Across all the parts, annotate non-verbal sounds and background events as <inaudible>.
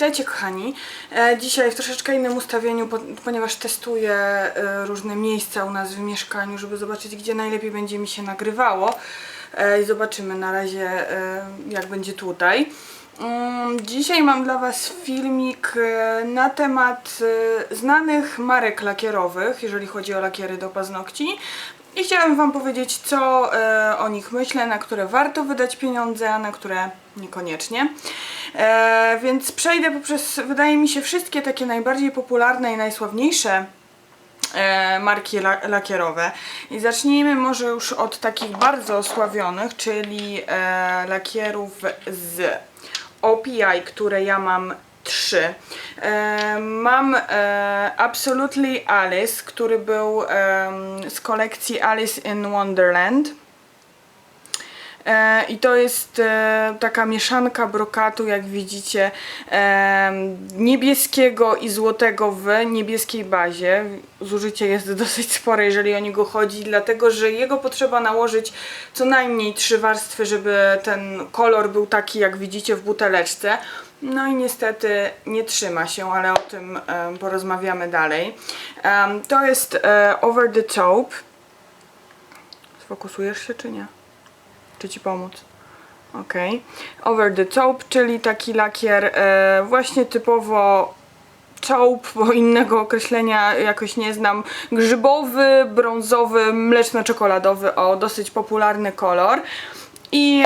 Witajcie kochani. E, dzisiaj w troszeczkę innym ustawieniu, po, ponieważ testuję e, różne miejsca u nas w mieszkaniu, żeby zobaczyć gdzie najlepiej będzie mi się nagrywało. E, I zobaczymy na razie jak będzie tutaj. Mm, Dzisiaj mam dla Was filmik na temat znanych marek lakierowych, jeżeli chodzi o lakiery do paznokci. I chciałabym Wam powiedzieć, co o nich myślę, na które warto wydać pieniądze, a na które niekoniecznie. E, więc przejdę poprzez, wydaje mi się, wszystkie takie najbardziej popularne i najsławniejsze e, marki la lakierowe. I zacznijmy może już od takich bardzo osławionych, czyli e, lakierów z OPI, które ja mam trzy. Mam Absolutely Alice, który był z kolekcji Alice in Wonderland. E, I to jest e, taka mieszanka brokatu, jak widzicie, e, niebieskiego i złotego w niebieskiej bazie. Zużycie jest <laughs> dosyć spore, jeżeli o niego chodzi, dlatego że jego potrzeba nałożyć co najmniej trzy warstwy, żeby ten kolor był taki, jak widzicie w buteleczce. No i niestety nie trzyma się, ale o tym porozmawiamy dalej. To jest Over the Taupe. Sfokusujesz się czy nie? Czy ci pomóc? Ok. Over the taupe, czyli taki lakier e, właśnie typowo taupe, bo innego określenia jakoś nie znam. Grzybowy, brązowy, mleczno-czekoladowy, o dosyć popularny kolor. I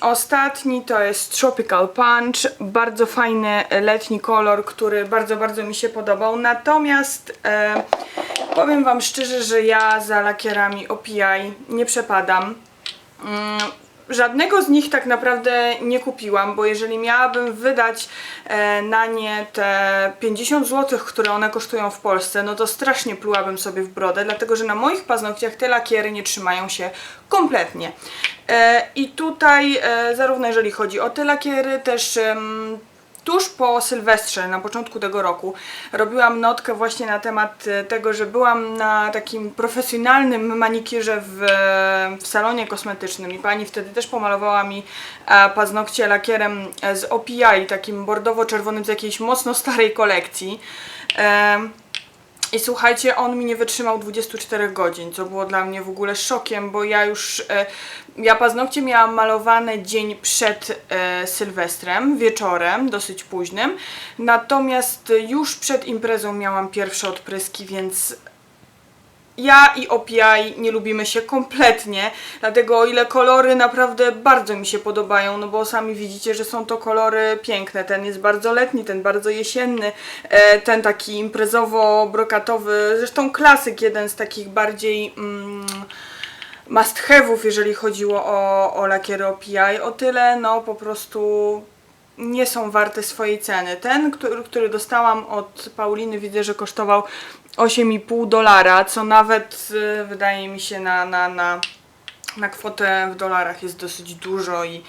ostatni to jest Tropical Punch, bardzo fajny letni kolor, który bardzo, bardzo mi się podobał. Natomiast e, powiem Wam szczerze, że ja za lakierami OPI nie przepadam. Mm, Żadnego z nich tak naprawdę nie kupiłam, bo jeżeli miałabym wydać e, na nie te 50 zł, które one kosztują w Polsce, no to strasznie plułabym sobie w brodę, dlatego że na moich paznokciach te lakiery nie trzymają się kompletnie. E, I tutaj, e, zarówno jeżeli chodzi o te lakiery, też tuż po Sylwestrze, na początku tego roku, robiłam notkę właśnie na temat e, tego, że byłam na takim profesjonalnym manikirze w, w salonie kosmetycznym i pani wtedy też pomalowała mi e, paznokcie lakierem e, z OPI, takim bordowo-czerwonym z jakiejś mocno starej kolekcji. I słuchajcie, on mi nie wytrzymał 24 godzin, co było dla mnie w ogóle szokiem, bo ja już. E, ja paznokcie miałam malowane dzień przed e, Sylwestrem, wieczorem, dosyć późnym. Natomiast już przed imprezą miałam pierwsze odpryski, więc ja i OPI nie lubimy się kompletnie, dlatego o ile kolory naprawdę bardzo mi się podobają, no bo sami widzicie, że są to kolory piękne. Ten jest bardzo letni, ten bardzo jesienny, e, ten taki imprezowo-brokatowy, zresztą klasyk, jeden z takich bardziej... Mm, must have'ów, jeżeli chodziło o, o lakiery OPI, o tyle no po prostu nie są warte swojej ceny. Ten, który, który dostałam od Pauliny, widzę, że kosztował 8,5 dolara, co nawet y, wydaje mi się na, na, na, na kwotę w dolarach jest dosyć dużo i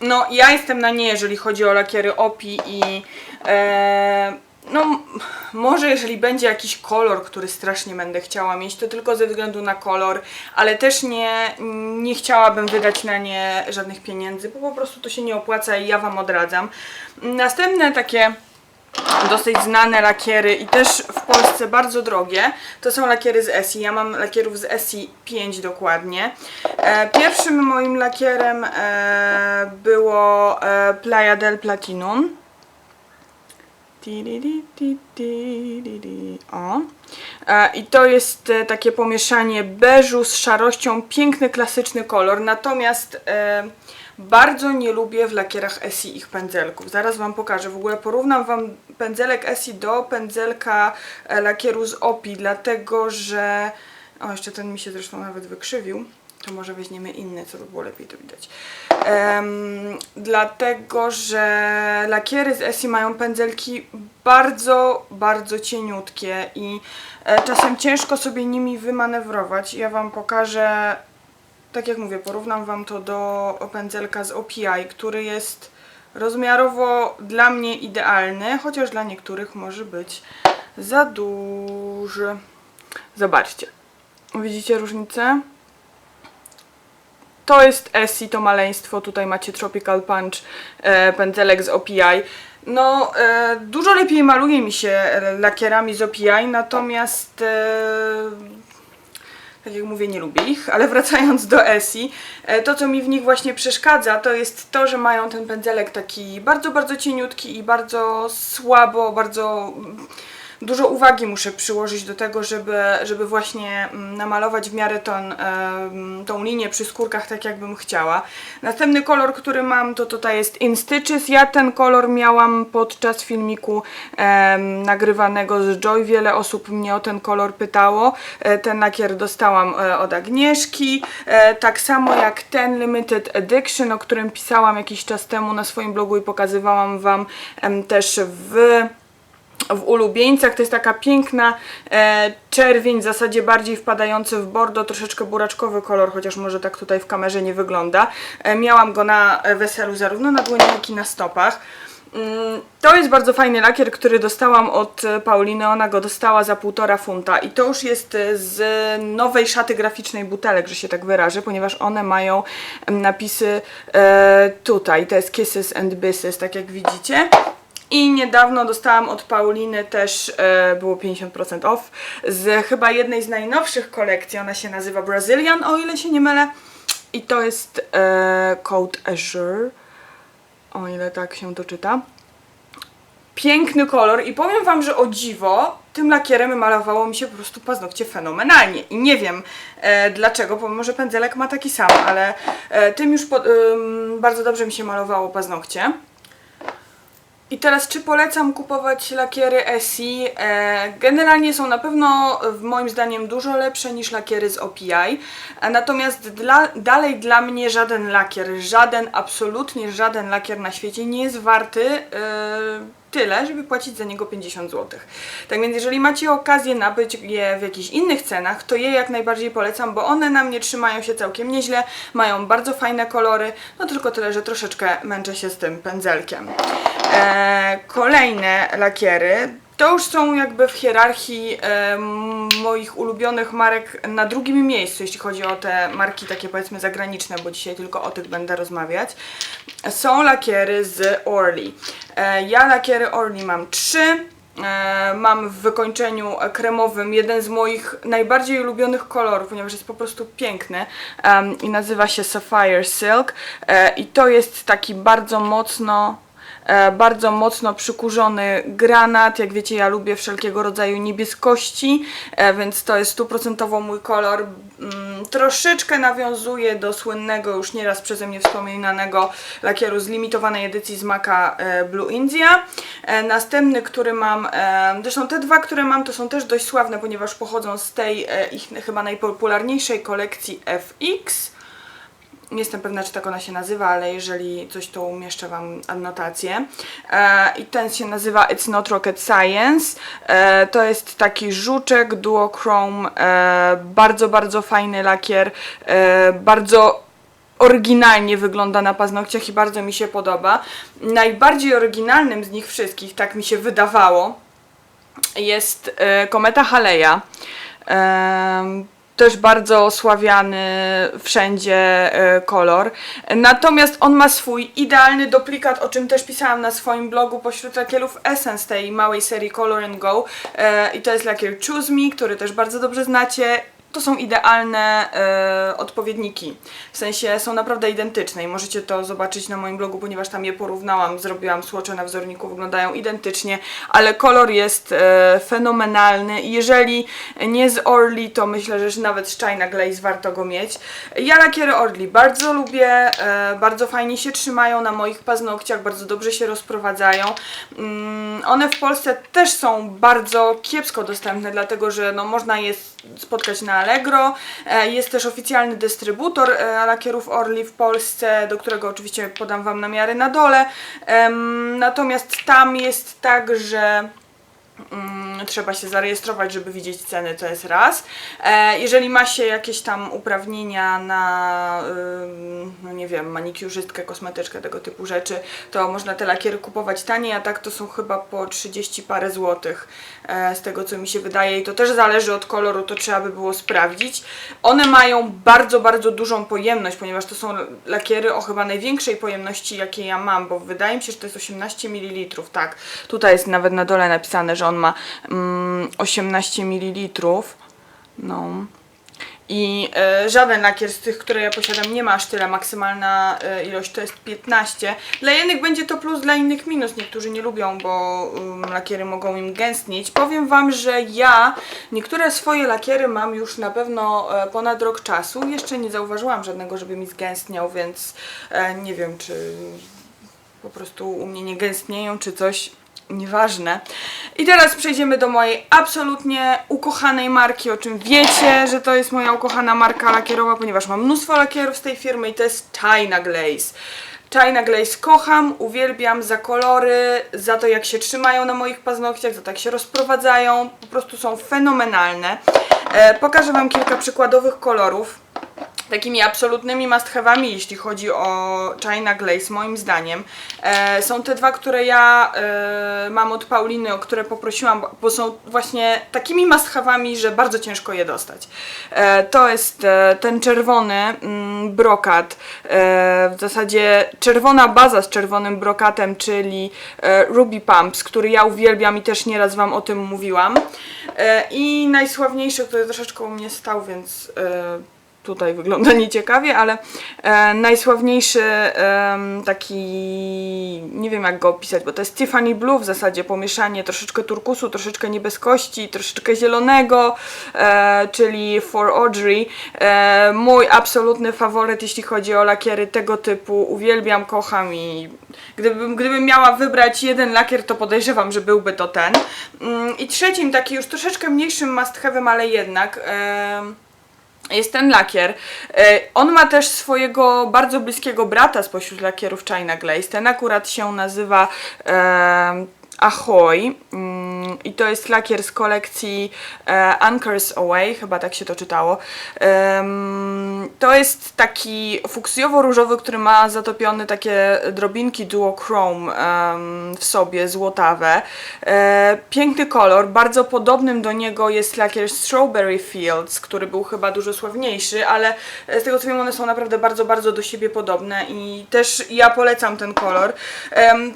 no ja jestem na nie, jeżeli chodzi o lakiery OPI i e, no może jeżeli będzie jakiś kolor, który strasznie będę chciała mieć, to tylko ze względu na kolor, ale też nie, nie chciałabym wydać na nie żadnych pieniędzy, bo po prostu to się nie opłaca i ja Wam odradzam. Następne takie dosyć znane lakiery i też w Polsce bardzo drogie. To są lakiery z ESI. Ja mam lakierów z ESI 5 dokładnie. E, pierwszym moim lakierem e, było e, Playa del Platinum. O. E, I to jest e, takie pomieszanie beżu z szarością, piękny klasyczny kolor. Natomiast e, bardzo nie lubię w lakierach ESI ich pędzelków. Zaraz Wam pokażę. W ogóle porównam Wam pędzelek ESI do pędzelka lakieru z OPI, dlatego że... O, jeszcze ten mi się zresztą nawet wykrzywił. To może weźmiemy inny, co by było lepiej to widać. Em, dlatego, że lakiery z ESI mają pędzelki bardzo, bardzo cieniutkie i e, czasem ciężko sobie nimi wymanewrować. Ja Wam pokażę, tak jak mówię, porównam Wam to do pędzelka z OPI, który jest rozmiarowo dla mnie idealny, chociaż dla niektórych może być za duży. Zobaczcie. Widzicie różnicę? To jest Essie, to maleństwo. Tutaj macie Tropical Punch, e, pędzelek z OPI. No, e, dużo lepiej maluje mi się lakierami z OPI, natomiast e, tak jak mówię, nie lubię ich, ale wracając do Esi, e, to co mi w nich właśnie przeszkadza, to jest to, że mają ten pędzelek taki bardzo, bardzo cieniutki i bardzo słabo, bardzo dużo uwagi muszę przyłożyć do tego, żeby, żeby właśnie mm, namalować w miarę ton, tą linię przy skórkach tak jakbym chciała. Następny kolor, który mam to tutaj jest In Stitches. Ja ten kolor miałam podczas filmiku nagrywanego z Joy. Wiele osób mnie o ten kolor pytało. E, ten lakier dostałam e, od Agnieszki. E, tak samo jak ten Limited Edition, o którym pisałam jakiś czas temu na swoim blogu i pokazywałam Wam też w w ulubieńcach. To jest taka piękna e, czerwień, w zasadzie bardziej wpadający w bordo, troszeczkę buraczkowy kolor, chociaż może tak tutaj w kamerze nie wygląda. E, miałam go na e, weselu zarówno na dłoni, jak i na stopach. Mm, To jest bardzo fajny lakier, który dostałam od e, Pauliny. Ona go dostała za półtora funta i to już jest e, z nowej szaty graficznej butelek, że się tak wyrażę, ponieważ one mają napisy tutaj, to jest Kisses and Bisses, tak jak widzicie. I niedawno dostałam od Pauliny też, e, było 50% off, z chyba jednej z najnowszych kolekcji, ona się nazywa Brazilian, o ile się nie mylę. I to jest e, Code Azure, o ile tak się to czyta. Piękny kolor i powiem Wam, że o dziwo, tym lakierem malowało mi się po prostu paznokcie fenomenalnie. I nie wiem e, dlaczego, pomimo że pędzelek ma taki sam, ale e, tym już pod, ym, bardzo dobrze mi się malowało paznokcie. I teraz, czy polecam kupować lakiery ESI? E, generalnie są na pewno, w moim zdaniem, dużo lepsze niż lakiery z OPI. E, natomiast dla, dalej dla mnie żaden lakier, żaden, absolutnie żaden lakier na świecie nie jest warty e, tyle, żeby płacić za niego 50 zł. Tak więc, jeżeli macie okazję nabyć je w jakichś innych cenach, to je jak najbardziej polecam, bo one na mnie trzymają się całkiem nieźle, mają bardzo fajne kolory, no tylko tyle, że troszeczkę męczę się z tym pędzelkiem. E, kolejne lakiery to już są jakby w hierarchii e, moich ulubionych marek na drugim miejscu, jeśli chodzi o te marki takie powiedzmy zagraniczne, bo dzisiaj tylko o tych będę rozmawiać. Są lakiery z Orly. E, ja lakiery Orly mam trzy. E, mam w wykończeniu kremowym jeden z moich najbardziej ulubionych kolorów, ponieważ jest po prostu piękny em, i nazywa się Sapphire Silk e, i to jest taki bardzo mocno e, bardzo mocno przykurzony granat. Jak wiecie, ja lubię wszelkiego rodzaju niebieskości, e, więc to jest stuprocentowo mój kolor. Mm, troszeczkę nawiązuje do słynnego, już nieraz przeze mnie wspominanego lakieru z limitowanej edycji z Maka e, Blue India. E, następny, który mam, e, zresztą te dwa, które mam, to są też dość sławne, ponieważ pochodzą z tej e, ich chyba najpopularniejszej kolekcji FX. Nie jestem pewna, czy tak ona się nazywa, ale jeżeli coś, to umieszczę Wam adnotację. E, I ten się nazywa It's Not Rocket Science. E, to jest taki żuczek duochrome, e, bardzo, bardzo fajny lakier, e, bardzo oryginalnie wygląda na paznokciach i bardzo mi się podoba. Najbardziej oryginalnym z nich wszystkich, tak mi się wydawało, jest e, kometa Haleja. Em, też bardzo sławiany wszędzie e, kolor. Natomiast on ma swój idealny duplikat, o czym też pisałam na swoim blogu pośród lakierów Essence tej małej serii Color and Go. E, I to jest lakier Choose Me, który też bardzo dobrze znacie. To są idealne e, odpowiedniki. W sensie są naprawdę identyczne i możecie to zobaczyć na moim blogu, ponieważ tam je porównałam, zrobiłam słocze na wzorniku, wyglądają identycznie, ale kolor jest e, fenomenalny jeżeli nie z Orly, to myślę, że nawet z China Glaze warto go mieć. Ja lakiery Orly bardzo lubię, e, bardzo fajnie się trzymają na moich paznokciach, bardzo dobrze się rozprowadzają. Mm, one w Polsce też są bardzo kiepsko dostępne, dlatego że no, można je spotkać na Allegro. E, Jest też oficjalny dystrybutor e, lakierów Orly w Polsce, do którego oczywiście podam Wam namiary na dole. Natomiast tam jest tak, że trzeba się zarejestrować, żeby widzieć ceny, to jest raz. E, jeżeli ma się jakieś tam uprawnienia na, no nie wiem, manikiurzystkę, kosmetyczkę, tego typu rzeczy, to można te lakiery kupować taniej, a tak to są chyba po 30 parę złotych, e, z tego co mi się wydaje i to też zależy od koloru, to trzeba by było sprawdzić. One mają bardzo, bardzo dużą pojemność, ponieważ to są lakiery o chyba największej pojemności, jakie ja mam, bo wydaje mi się, że to jest 18 ml, tak. Tutaj jest nawet na dole napisane, że on ma mm, 18 ml. No. I e, żaden lakier z tych, które ja posiadam, nie ma aż tyle. Maksymalna e, ilość to jest 15. Dla jednych będzie to plus, dla innych minus. Niektórzy nie lubią, bo um, lakiery mogą im gęstnieć. Powiem Wam, że ja niektóre swoje lakiery mam już na pewno e, ponad rok czasu. Jeszcze nie zauważyłam żadnego, żeby mi zgęstniał, więc e, nie wiem, czy po prostu u mnie nie gęstnieją, czy coś. Nieważne. I teraz przejdziemy do mojej absolutnie ukochanej marki, o czym wiecie, że to jest moja ukochana marka lakierowa, ponieważ mam mnóstwo lakierów z tej firmy i to jest China Glaze. China Glaze kocham, uwielbiam za kolory, za to jak się trzymają na moich paznokciach, za to jak się rozprowadzają, po prostu są fenomenalne. E, pokażę Wam kilka przykładowych kolorów takimi absolutnymi must have'ami, jeśli chodzi o China Glaze, moim zdaniem. E, są te dwa, które ja e, mam od Pauliny, o które poprosiłam, bo- są właśnie takimi must have'ami, że bardzo ciężko je dostać. E, to jest e, ten czerwony mm, brokat, e, w zasadzie czerwona baza z czerwonym brokatem, czyli e, Ruby Pumps, który ja uwielbiam i też nieraz Wam o tym mówiłam. E, I najsławniejszy, który troszeczkę u mnie stał, więc e, tutaj wygląda <laughs> nieciekawie, ale e, najsławniejszy em, taki, nie wiem jak go opisać, bo to jest Tiffany Blue w zasadzie, pomieszanie troszeczkę turkusu, troszeczkę niebieskości, troszeczkę zielonego, e, czyli For Audrey. E, mój absolutny faworyt, jeśli chodzi o lakiery tego typu, uwielbiam, kocham i gdybym, gdybym miała wybrać jeden lakier, to podejrzewam, że byłby to ten. Mm, I trzecim, taki już troszeczkę mniejszym must ale jednak... em, jest ten lakier. E, On ma też swojego bardzo bliskiego brata spośród lakierów China Glaze. Ten akurat się nazywa e, Ahoy Mm, i to jest lakier z kolekcji e, Anchors Away, chyba tak się to czytało. To jest taki fuksjowo-różowy, który ma zatopione takie drobinki duochrome w sobie, złotawe. E, Piękny kolor, bardzo podobnym do niego jest lakier Strawberry Fields, który był chyba dużo sławniejszy, ale z tego co wiem one są naprawdę bardzo, bardzo do siebie podobne i też ja polecam ten kolor.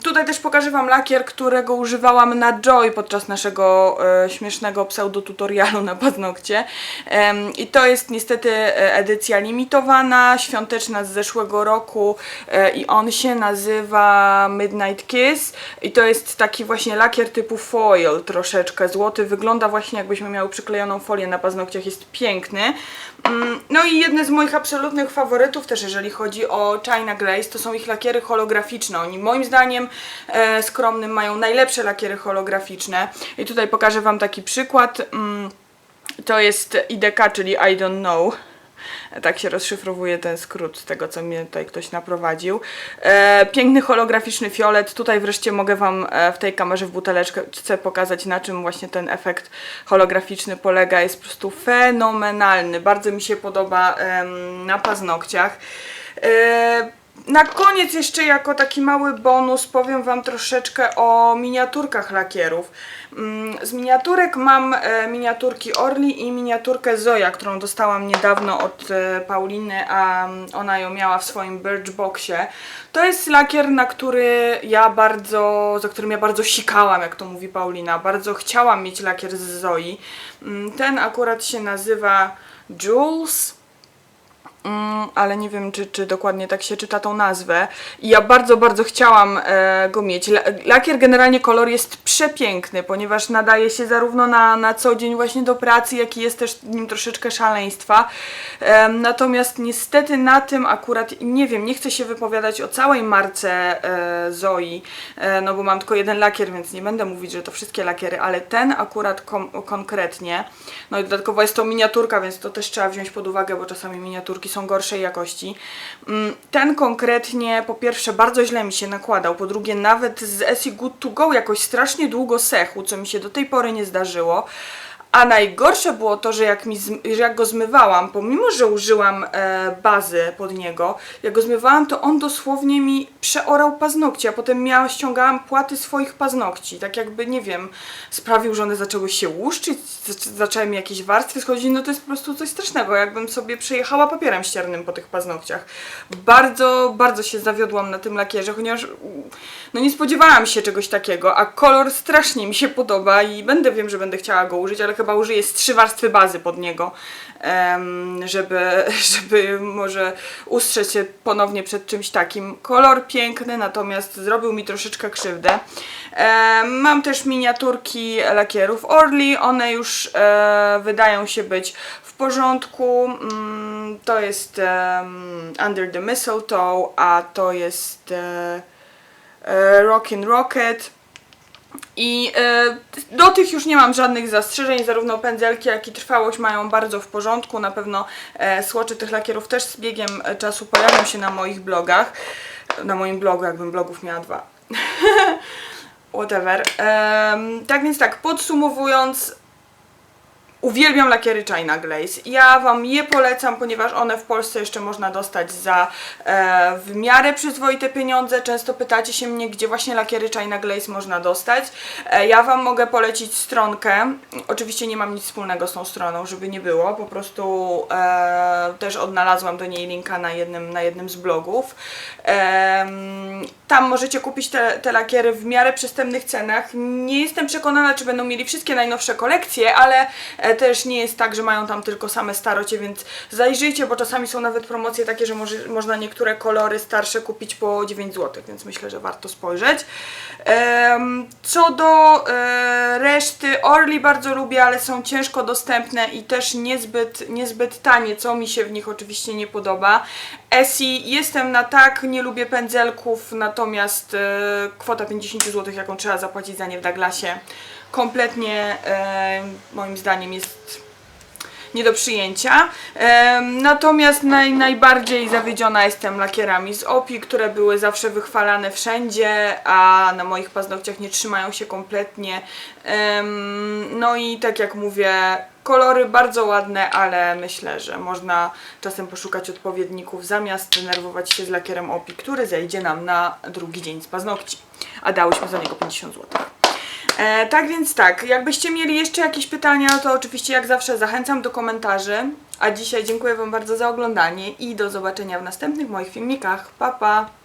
Tutaj też pokażę Wam lakier, którego używałam na Joy podczas naszego e, śmiesznego pseudotutorialu na paznokcie. I to jest niestety e, edycja limitowana, świąteczna z zeszłego roku e, i on się nazywa Midnight Kiss i to jest taki właśnie lakier typu foil troszeczkę złoty, wygląda właśnie jakbyśmy miały przyklejoną folię na paznokciach, jest piękny. Mm, No i jedne z moich absolutnych faworytów też jeżeli chodzi o China Glaze to są ich lakiery holograficzne. Oni moim zdaniem skromnym mają najlepsze lakiery holograficzne i tutaj pokażę Wam taki przykład. Mm, to jest IDK, czyli I don't know. Tak się rozszyfrowuje ten skrót z tego, co mnie tutaj ktoś naprowadził. E, piękny holograficzny fiolet. Tutaj wreszcie mogę Wam e, w tej kamerze w buteleczce pokazać, na czym właśnie ten efekt holograficzny polega. Jest po prostu fenomenalny. Bardzo mi się podoba na paznokciach. Na koniec jeszcze jako taki mały bonus powiem Wam troszeczkę o miniaturkach lakierów. Mm, Z miniaturek mam e, miniaturki Orli i miniaturkę Zoja, którą dostałam niedawno od e, Pauliny, a mm, ona ją miała w swoim Birchboxie. To jest lakier, na który ja bardzo, za którym ja bardzo sikałam, jak to mówi Paulina. Bardzo chciałam mieć lakier z Zoi. Mm, Ten akurat się nazywa Jules. Mm, ale nie wiem, czy, czy dokładnie tak się czyta tą nazwę. I ja bardzo, bardzo chciałam e, go mieć. La- Lakier generalnie kolor jest przepiękny, ponieważ nadaje się zarówno na, na co dzień właśnie do pracy, jak i jest też nim troszeczkę szaleństwa. Em, natomiast niestety na tym akurat, nie wiem, nie chcę się wypowiadać o całej marce e, Zoi, e, no bo mam tylko jeden lakier, więc nie będę mówić, że to wszystkie lakiery, ale ten akurat kom- konkretnie, no i dodatkowo jest to miniaturka, więc to też trzeba wziąć pod uwagę, bo czasami miniaturki są gorszej jakości. Mm, Ten konkretnie po pierwsze bardzo źle mi się nakładał, po drugie nawet z Essie Good to Go jakoś strasznie strasznie długo sechł, co mi się do tej pory nie zdarzyło. A najgorsze było to, że jak, mi że jak go zmywałam, pomimo że użyłam e, bazy pod niego, jak go zmywałam, to on dosłownie mi przeorał paznokcie, a potem miałam, ściągałam płaty swoich paznokci. Tak jakby, nie wiem, sprawił, że one zaczęły się łuszczyć, zac- zaczęły mi jakieś warstwy schodzić. No to jest po prostu coś strasznego, jakbym sobie przejechała papierem ściernym po tych paznokciach. Bardzo, bardzo się zawiodłam na tym lakierze, mm, no nie spodziewałam się czegoś takiego, a kolor strasznie mi się podoba i będę, wiem, że będę chciała go użyć, ale chyba użyję z trzy warstwy bazy pod niego, żeby, <laughs> żeby może ustrzec się ponownie przed czymś takim. Kolor piękny, natomiast zrobił mi troszeczkę krzywdę. Mam też miniaturki lakierów Orly, one już e, wydają się być w porządku. Mm, to jest Under the Mistletoe, a to jest e, e, Rockin' Rocket. I e, do tych już nie mam żadnych zastrzeżeń, zarówno pędzelki, jak i trwałość mają bardzo w porządku. Na pewno e, tych lakierów też z biegiem e, czasu pojawią się na moich blogach. Na moim blogu, jakbym blogów miała dwa. <laughs> Whatever. Em, tak więc tak, podsumowując, Uwielbiam lakiery China Glaze. Ja Wam je polecam, ponieważ one w Polsce jeszcze można dostać za e, w miarę przyzwoite pieniądze. Często pytacie się mnie, gdzie właśnie lakiery China Glaze można dostać. E, ja Wam mogę polecić stronkę. Oczywiście nie mam nic wspólnego z tą stroną, żeby nie było. Po prostu e, też odnalazłam do niej linka na jednym, na jednym z blogów. Em, tam możecie kupić te, te lakiery w miarę przystępnych cenach. Nie jestem przekonana, czy będą mieli wszystkie najnowsze kolekcje, ale też nie jest tak, że mają tam tylko same starocie, więc zajrzyjcie, bo czasami są nawet promocje takie, że może, można niektóre kolory starsze kupić po 9 zł, więc myślę, że warto spojrzeć. Em, co do e, reszty, Orly bardzo lubię, ale są ciężko dostępne i też niezbyt, niezbyt tanie, co mi się w nich oczywiście nie podoba. Essie jestem na tak, nie lubię pędzelków, natomiast e, kwota 50 zł, jaką trzeba zapłacić za nie w Douglasie, kompletnie moim zdaniem jest nie do przyjęcia. Natomiast naj, najbardziej zawiedziona jestem lakierami z OPI, które były zawsze wychwalane wszędzie, a na moich paznokciach nie trzymają się kompletnie. No i tak jak mówię, kolory bardzo ładne, ale myślę, że można czasem poszukać odpowiedników zamiast denerwować się z lakierem OPI, który zejdzie nam na drugi dzień z paznokci. A dałyśmy za niego 50 zł. E, tak więc tak, jakbyście mieli jeszcze jakieś pytania, to oczywiście jak zawsze zachęcam do komentarzy. A dzisiaj dziękuję Wam bardzo za oglądanie i do zobaczenia w następnych moich filmikach. Pa pa!